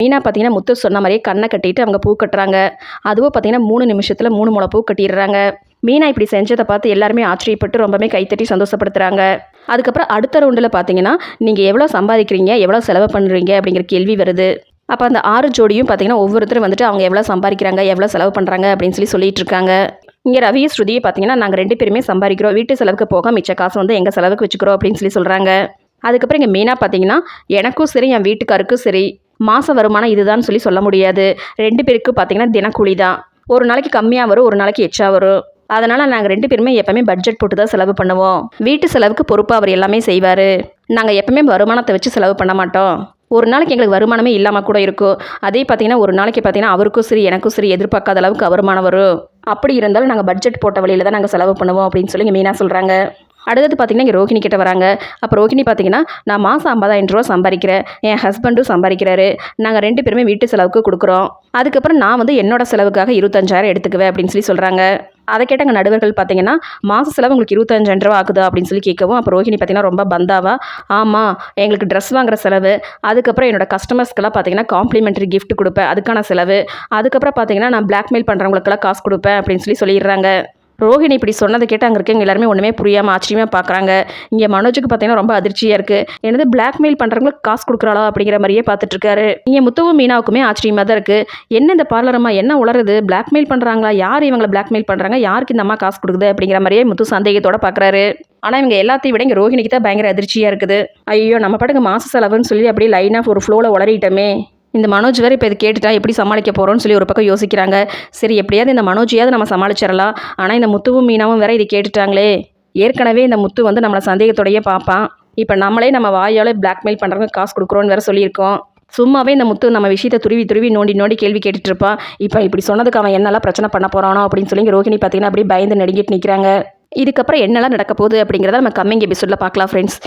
மீனா பார்த்தீங்கன்னா முத்து சொன்ன மாதிரியே கண்ணை கட்டிட்டு அவங்க பூ கட்டுறாங்க. அதுவும் பார்த்தீங்கன்னா மூணு நிமிஷத்தில் மூணு முளை பூ கட்டிடுறாங்க. மீனா இப்படி செஞ்சதை பார்த்து எல்லாருமே ஆச்சரியப்பட்டு ரொம்பவே கைத்தட்டி சந்தோஷப்படுத்துகிறாங்க அதுக்கப்புறம் அடுத்த ரவுண்டில் பார்த்தீங்கன்னா நீங்கள் எவ்வளோ சம்பாதிக்கிறீங்க எவ்வளோ செலவு பண்ணுறீங்க அப்படிங்கிற கேள்வி வருது. அப்போ அந்த ஆறு ஜோடியும் பார்த்தீங்கன்னா ஒவ்வொருத்தரும் வந்துட்டு அவங்க எவ்வளோ சம்பாதிக்கிறாங்க எவ்வளோ செலவு பண்ணுறாங்க அப்படின்னு சொல்லி சொல்லிட்டு இருக்காங்க. இங்கே ரவி ஸ்ருதியை பார்த்தீங்கன்னா நாங்கள் ரெண்டு பேருமே சம்பாதிக்கிறோம். வீட்டு செலவுக்கு போக மிச்ச காசு வந்து எங்கள் செலவுக்கு வச்சுக்கிறோம் அப்படின்னு சொல்லி சொல்கிறாங்க அதுக்கப்புறம் இங்கே மீனா பார்த்தீங்கன்னா எனக்கும் சரி என் வீட்டுக்காருக்கும் சரி மாத வருமானம் இதுதான் சொல்லி சொல்ல முடியாது. ரெண்டு பேருக்கு பார்த்தீங்கன்னா தினக்கூலி தான். ஒரு நாளைக்கு கம்மியாக வரும் ஒரு நாளைக்கு எச்சா வரும். அதனால் நாங்கள் ரெண்டு பேருமே எப்பவுமே பட்ஜெட் போட்டு தான் செலவு பண்ணுவோம். வீட்டு செலவுக்கு பொறுப்பு அவர் எல்லாமே செய்வார். நாங்கள் எப்பவுமே வருமானத்தை வச்சு செலவு பண்ண மாட்டோம். ஒரு நாளைக்கு எங்களுக்கு வருமானமே இல்லாமல் கூட இருக்கும். அதே பார்த்தீங்கன்னா ஒரு நாளைக்கு பார்த்தீங்கன்னா அவருக்கும் சரி எனக்கும் சரி எதிர்பார்க்காத அளவுக்கு வருமானம் வரும். அப்படி இருந்தாலும் நாங்கள் பட்ஜெட் போட்ட வழியில் தான் நாங்கள் செலவு பண்ணுவோம் அப்படின்னு சொல்லி இங்க மீனா சொல்கிறாங்க அடுத்தது பார்த்தீங்கன்னா இங்கே ரோஹிணி கிட்ட வராங்க. அப்போ ரோஹிணி பார்த்தீங்கன்னா நான் மாதம் ஐம்பதாயிரம் ரூபா சம்பாதிக்கிறேன். என் ஹஸ்பண்டும் சம்பாதிக்கிறாரு. நாங்கள் ரெண்டு பேருமே வீட்டு செலவுக்கு கொடுக்குறோம். அதுக்கப்புறம் நான் வந்து என்னோட செலவுக்காக இருபத்தஞ்சாயிரம் எடுத்துக்குவேன் அப்படின்னு சொல்லி சொல்கிறாங்க அதை கேட்டங்க நடுவர்கள் பார்த்தீங்கன்னா மாத செலவு உங்களுக்கு இருபத்தஞ்சாயிரம் ரூபா ஆகுது அப்படின்னு சொல்லி கேட்கவும் அப்போ ரோஹிணி பார்த்தீங்கன்னா ரொம்ப பந்தாவா? ஆமாம் எங்களுக்கு ட்ரெஸ் வாங்குற செலவு. அதுக்கப்புறம் என்னோட கஸ்டமர்ஸ்க்கெல்லாம் பார்த்தீங்கன்னா காம்ப்ளிமெண்ட்ரி கிஃப்ட் கொடுப்பேன். அதுக்கான செலவு. அதுக்கப்புறம் பார்த்தீங்கன்னா நான் பிளாக்மெயில் பண்ணுறவங்களுக்கெல்லாம் காசு கொடுப்பேன் அப்படின்னு சொல்லி சொல்லிடுறாங்க. ரோஹிணி இப்படி சொன்னதை கேட்டு அங்கே இருக்கவங்க எல்லாருமே ஒன்றுமே புரியாமல் ஆச்சரியமாக பார்க்குறாங்க இங்கே மனோஜுக்கு பார்த்தீங்கன்னா ரொம்ப அதிர்ச்சியாக இருக்குது என்னது பிளாக்மெயில் பண்ணுறவங்களுக்கு காசு கொடுக்குறாளா அப்படிங்கிற மாதிரியே பார்த்துட்ருக்காரு இங்கே முத்துவும் மீனாவுக்குமே ஆச்சரியமாக தான் இருக்குது என்ன இந்த பார்லரம்மா என்ன உளருது பிளாக்மெயில் பண்ணுறாங்களா யார் இவங்களை பிளாக்மெயில் பண்ணுறாங்க யாருக்கு இந்த அம்மா காசு கொடுக்குது? அப்படிங்கிற மாதிரியே முத்து சந்தேகத்தோட பார்க்குறாரு ஆனால் இவங்க எல்லாத்தையும் விட இங்கே ரோஹிணிக்கு தான் பயங்கர அதிர்ச்சியாக இருக்குது. ஐயோ நம்ம பாட்டுக்கு மாச செலவுன்னு சொல்லி அப்படியே லைனாக ஒரு ஃப்ளோவில் உளறிட்டோமே. இந்த மனோஜ் வேறு இப்போ இது கேட்டுட்டா எப்படி சமாளிக்க போகிறோம்னு சொல்லி ஒரு பக்கம் யோசிக்கிறாங்க. சரி எப்படியாவது இந்த மனோஜையாவது நம்ம சமாளிச்சிடலாம். ஆனால் இந்த முத்துவும் மீனாவும் வேற இது கேட்டுட்டாங்களே. ஏற்கனவே இந்த முத்து வந்து நம்மளை சந்தேகத்தோடையே பார்ப்பான். இப்போ நம்மளே நம்ம வாயால் பிளாக்மெயில் பண்ணுறவங்க காசு கொடுக்குறோன்னு வேற சொல்லியிருக்கோம். சும்மாவே இந்த முத்து நம்ம விஷயத்தை துருவி துருவி நோண்டி நோண்டி கேள்வி கேட்டுட்டு இருப்பான் இப்போ இப்படி சொன்னதுக்கு அவன் என்னெல்லாம் பிரச்சனை பண்ண போறானோ அப்படின்னு சொல்லி ரோஹிணி பார்த்தீங்கன்னா அப்படியே பயந்து நடுங்கிட்டு நிற்கிறாங்க இதுக்கப்புறம் என்னெல்லாம் நடக்க போகுது அப்படிங்கிறத நம்ம கம்மிங் எபிசோடில் பார்க்கலாம் ஃப்ரெண்ட்ஸ்